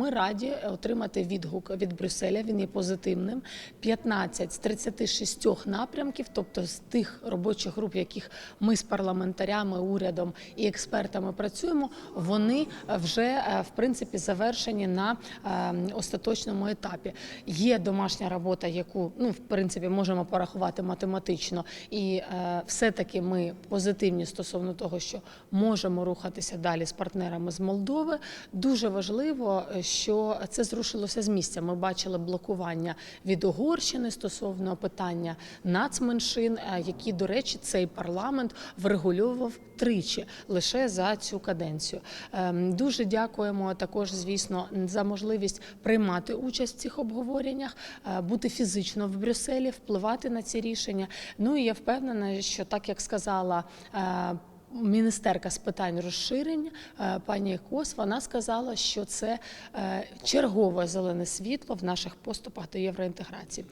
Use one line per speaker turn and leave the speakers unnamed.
ми раді отримати відгук від Брюсселя. Він є позитивним. 15 з 36 напрямків, тобто з тих робочих груп, яких ми з парламентарями, урядом і експертами працюємо, вони вже е, в принципі завершені на е, остаточному етапі. Є домашня робота, яку ну в принципі можемо порахувати математично, і е, все-таки ми позитивні стосовно того, що можемо рухатися далі з партнерами з Молдови. Дуже важливо, е, що це зрушилося з місця. Ми бачили блокування від Угорщини стосовно питання нацменшин, е, які, до речі, цей парламент врегульовував тричі лише за цю каденцію. Ем, Дуже дякуємо також, звісно, за можливість приймати участь в цих обговореннях, е, бути фізично в Брюсселі, впливати на ці рішення. Ну і я впевнена, що так як сказала. Міністерка з питань розширень е, пані Кос вона сказала, що це е, чергове зелене світло в наших поступах до євроінтеграції.